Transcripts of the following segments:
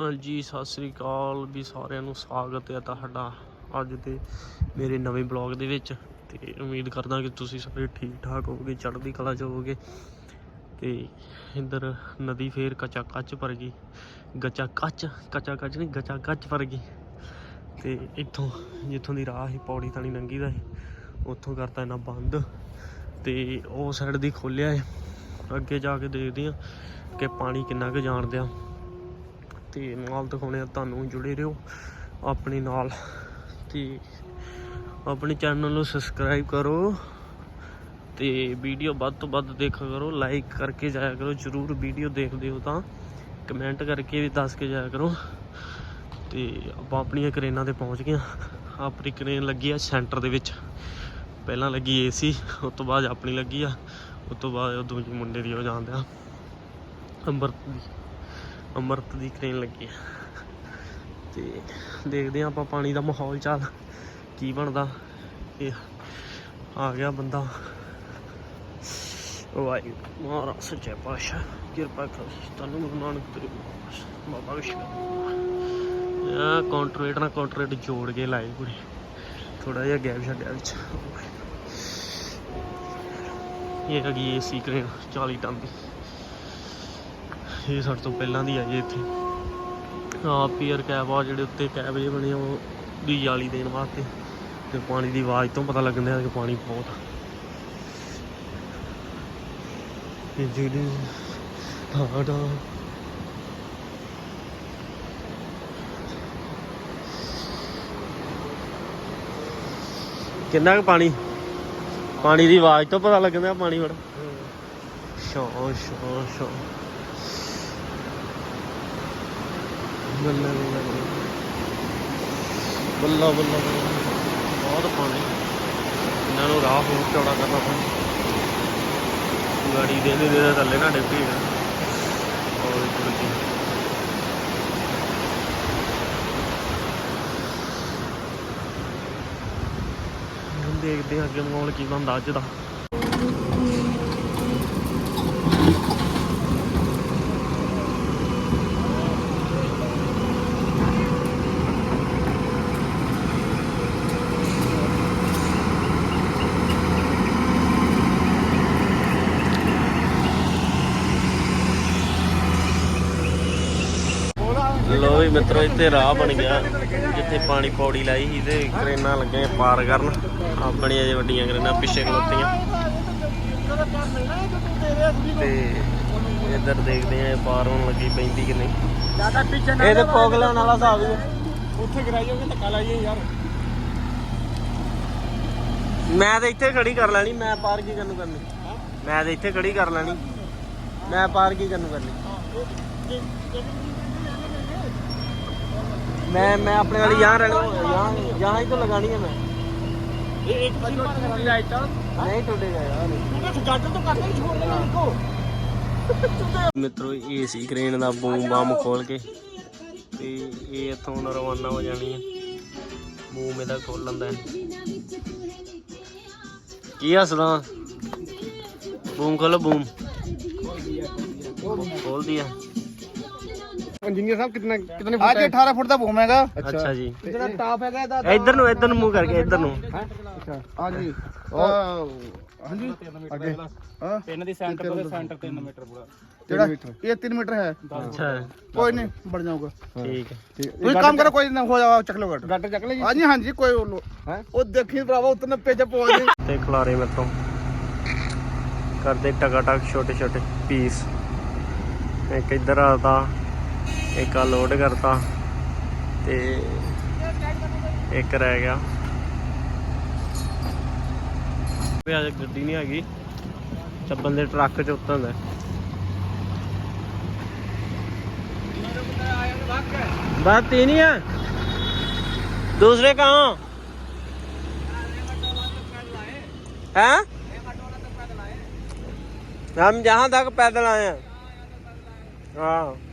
ਹਾਂਜੀ, ਸਤਿ ਸ੍ਰੀ ਅਕਾਲ ਵੀ ਸਾਰਿਆਂ ਨੂੰ ਸਵਾਗਤ ਹੈ ਤੁਹਾਡਾ ਅੱਜ ਦੇ ਮੇਰੇ ਨਵੇਂ ਬਲੌਗ ਦੇ ਵਿੱਚ। ਤੇ ਉਮੀਦ ਕਰਦਾ ਕਿ ਤੁਸੀਂ ਸਾਰੇ ਠੀਕ ਠਾਕ ਹੋਵੋਗੇ, ਚੜ੍ਹਦੀ ਕਲਾ ਚ ਹੋਵੋਗੇ। ਤੇ ਇੱਧਰ ਨਦੀ ਫੇਰ ਕਚਾ ਕੱਚ ਭਰ ਗਈ। ਗਚਾ ਕੱਚ ਕਚਾ ਕੱਚ ਨਹੀਂ ਗਚਾ ਕੱਚ ਭਰ ਗਈ। ਤੇ ਇੱਥੋਂ ਜਿੱਥੋਂ ਦੀ ਰਾਹ ਸੀ, ਪੌੜੀ ਥਾਣੀ ਲੰਗੀ ਦਾ ਸੀ, ਉੱਥੋਂ ਕਰਤਾ ਇਹਨਾਂ ਬੰਦ। ਤੇ ਉਹ ਸਾਈਡ ਦੀ ਖੋਲਿਆ ਹੈ ਅੱਗੇ ਜਾ ਕੇ ਦੇਖਦੇ ਆ ਕਿ ਪਾਣੀ ਕਿੰਨਾ ਕੁ ਜਾਣਦੇ ਆ ਤੇ ਨਾਲ ਦਿਖਾਉਣੇ ਆ ਤੁਹਾਨੂੰ, ਜੁੜੇ ਰਹੋ ਆਪਣੇ ਨਾਲ ਤੇ ਆਪਣੇ ਚੈਨਲ ਨੂੰ ਸਬਸਕ੍ਰਾਈਬ ਕਰੋ ਤੇ ਵੀਡੀਓ ਵੱਧ ਤੋਂ ਵੱਧ ਦੇਖਿਆ ਕਰੋ ਲਾਈਕ ਕਰਕੇ ਜਾਇਆ ਕਰੋ, ਜਰੂਰ ਵੀਡੀਓ ਦੇਖਦੇ ਹੋ ਤਾਂ ਕਮੈਂਟ ਕਰਕੇ ਵੀ ਦੱਸ ਕੇ ਜਾਇਆ ਕਰੋ ਤੇ ਆਪਾਂ ਆਪਣੀਆਂ ਕਰੇਨਾਂ ਤੇ ਪਹੁੰਚ ਗਏ ਹਾਂ। ਆਪਣੀ ਕਰੇਨ ਲੱਗੀ ਆ ਸੈਂਟਰ ਦੇ ਵਿੱਚ। ਪਹਿਲਾਂ ਲੱਗੀ ਏਸੀ ਉਸ ਤੋਂ ਬਾਅਦ ਆਪਣੀ ਲੱਗੀ ਆ, ਉਸ ਤੋਂ ਬਾਅਦ ਉਹ ਦੂਜੇ ਮੁੰਡੇ ਦੀ ਉਹ ਜਾਂਦੇ ਆ ਅੰਮ੍ਰਿਤ ਅੰਮ੍ਰਿਤ ਦੀ ਕਰੇਨ ਲੱਗੀ ਆ। ਤੇ ਦੇਖਦੇ ਆ ਆਪਾਂ ਪਾਣੀ ਦਾ ਮਾਹੌਲ ਚੱਲ ਕੀ ਬਣਦਾ। ਇਹ ਆ ਗਿਆ ਬੰਦਾ। ਵਾਹਿਗੁਰੂ ਮਹਾਰਾਜ, ਸੱਚੇ ਪਾਤਸ਼ਾਹ, ਕਿਰਪਾ ਕਰੋ। ਤੁਹਾਨੂੰ ਗੁਰੂ ਨਾਨਕ ਤੇਰੇ ਬਾਬਾ ਵਿਸ਼ਵ ਆ ਕੰਟਰੇਟ ਨਾਲ ਕੰਟਰੇਟ ਜੋੜ ਕੇ ਲਾਏ ਪੂਰੇ ਥੋੜਾ ਜਿਹਾ ਗੈਪ ਛੱਡਿਆ ਵਿੱਚ। ਇਹ ਹੈਗੀ ਏਸੀ ਕਰੇਨ 40 ਟਨ ਦੀ ਇਹ ਸਾਡੇ ਤੋਂ ਪਹਿਲਾਂ ਦੀ ਆਈ ਹੈ ਇੱਥੇ। ਆ ਪੀਅਰ ਕੈਬ ਆ ਜਿਹੜੇ ਉੱਤੇ ਕੈਬ ਜੇ ਬਣੇ ਉਹ ਦੀ ਜਾਲੀ ਦੇਣ ਵਾਸਤੇ। ਤੇ ਪਾਣੀ ਦੀ ਆਵਾਜ਼ ਤੋਂ ਪਤਾ ਲੱਗਦਾ ਕਿ ਪਾਣੀ ਬਹੁਤ ਆ। ਇਹ ਜਿਹੜੀ ਠਾੜਾ ਕਿੰਨਾ ਕੁ ਪਾਣੀ? ਪਾਣੀ ਦੀ ਆਵਾਜ਼ ਤੋਂ ਪਤਾ ਲੱਗਦਾ ਪਾਣੀ ਬੜਾ ਸ਼ੋ ਸ਼ੋ ਸ਼ੋ ਬੱਲਾ ਬੱਲਾ ਬੱਲਾ। ਬੱਲਾ ਬਹੁਤ ਪਾਣੀ। ਇਹਨਾਂ ਨੂੰ ਰਾਹ ਹੋਰ ਚੌੜਾ ਕਰਨਾ ਪੈਣਾ। ਗਾੜੀ ਦੇ ਦੇ ਦੇ ਥੱਲੇ ਨਾ ਡਿੱਪੀ ਨਾ ਔਰ ਇੱਧਰ ਕੀ ਦੇਖਦੇ ਹਾਂ ਅੱਗੇ ਮਾਹੌਲ ਕੀ ਬਣਦਾ ਅੱਜ ਦਾ। ਲੋ ਵੀ ਮਿੱਤਰੋ ਇੱਥੇ ਰਾਹ ਬਣ ਗਿਆ। ਜਿੱਥੇ ਪਾਣੀ ਪੌੜੀ ਲਾਈ ਸੀ ਤੇ ਕਰੇਨਾਂ ਲੱਗੀਆਂ ਪਾਰ ਕਰਨ। ਆਪਣੀਆਂ ਜੇ ਵੱਡੀਆਂ ਕਰੇਨਾਂ ਪਿੱਛੇ ਖਲੋਤੀਆਂ। ਤੇ ਇੱਧਰ ਦੇਖਦੇ ਆ ਇਹ ਪਾਰ ਹੋਣ ਲੱਗੀ ਪੈਂਦੀ ਕਿ ਨਹੀਂ। ਜ਼ਿਆਦਾ ਪਿੱਛੇ ਇਹ ਤੇ ਪੋਗਲਾਂ ਵਾਲਾ ਹਿਸਾਬ ਹੀ ਉੱਥੇ ਕਰਾਈਓਗੇ ਧੱਕਾ ਲਾਈਏ ਯਾਰ। ਮੈਂ ਤੇ ਇੱਥੇ ਖੜੀ ਕਰ ਲੈਣੀ ਮੈਂ ਪਾਰ ਕੀ ਕਰਨ ਨੂੰ ਕਰਨੀ? ਮੈਂ ਤੇ ਇੱਥੇ ਖੜੀ ਕਰ ਲੈਣੀ। ਮੈਂ ਪਾਰ ਕੀ ਕਰਨ ਨੂੰ ਕਰਨੀ? मैं मैं अपने वाली यहाँ रहने यहाँ यहाँ ही तो लगानी है मैं एक नहीं टूटेगा यार ਮਿੱਤਰੋ ਇਹ ਸੀ ਕ੍ਰੇਨ ਦਾ ਬੂਮ ਬਾਮ ਖੋਲ ਕੇ। ਤੇ ਇਹ ਇਥੋਂ ਰਵਾਨਾ ਹੋ ਜਾਣੀ ਹੈ ਬੂਮ ਇਹਦਾ ਖੋਲ ਲੰਦਾ ਕੀ ਹੱਸਦਾ? ਬੂਮ ਖੋਲੋ ਬੂਮ। ਖੋਲ ਦਿਆ ਇੰਜੀਨੀਅਰ ਸਾਹਿਬ ਕਿੰਨਾ ਕਿਤਨੇ ਅੱਜ 18 ਫੁੱਟ ਦਾ ਬੂਮ ਹੈਗਾ ਅੱਛਾ ਜੀ ਜਿਹੜਾ ਟਾਪ ਹੈਗਾ ਇਹਦਾ ਇੱਧਰ ਨੂੰ ਇੱਧਰ ਨੂੰ ਮੂੰਹ ਕਰਕੇ ਇੱਧਰ ਨੂੰ ਹਾਂਜੀ ਅਹ, ਹਾਂਜੀ ਅੱਗੇ ਹਾਂ ਪਿੰਨ ਦੀ ਸੈਂਟਰ ਤੋਂ ਸੈਂਟਰ 3 ਮੀਟਰ ਪੂਰਾ ਜਿਹੜਾ ਇਹ 3 ਮੀਟਰ ਹੈ ਅੱਛਾ ਕੋਈ ਨਹੀਂ ਬਣ ਜਾਊਗਾ ਠੀਕ ਹੈ ਤੁਸੀਂ ਕੰਮ ਕਰੋ ਕੋਈ ਨਾ ਹੋ ਜਾਵਾ ਚੱਕ ਲਓ ਗੱਟ ਗੱਡ ਚੱਕ ਲੈ ਜੀ ਹਾਂਜੀ ਹਾਂਜੀ ਕੋਈ ਉਹ ਲੋ- ਹੈਂ? ਉਹ ਦੇਖੀ ਭਰਾਵਾ ਉਤਨੇ ਪੇਜ ਪਹੁੰਚ ਗਏ ਤੇ ਖਲਾਰੇ ਮੇਤੋਂ ਕਰਦੇ ਟਕਾ ਟਕ ਛੋਟੇ ਛੋਟੇ ਪੀਸ ਇੱਕ ਇੱਧਰ ਆਦਾ ਇੱਕ ਆ ਲੋਡ ਕਰਤਾ ਤੇ ਇੱਕ ਰਹਿ ਗਿਆ ਵੀ ਅੱਜ ਗੱਡੀ ਨਹੀਂ ਹੈਗੀ ਚੱਬਨ ਦੇ ਟਰੱਕ ਚ ਉਤਰਦਾ बात तीन ही है दूसरे कहाँ हैं हम जहाँ तक पैदल आए हैं हाँ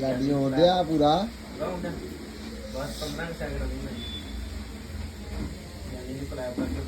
ਗਾਡੀ ਹੋ ਗਿਆ ਪੂਰਾ। ਬਸ 15 ਸੈਕਿੰਡ ਨਹੀਂ ਯਾਨੀ ਕਿ ਕਲੈਪ ਕਰਕੇ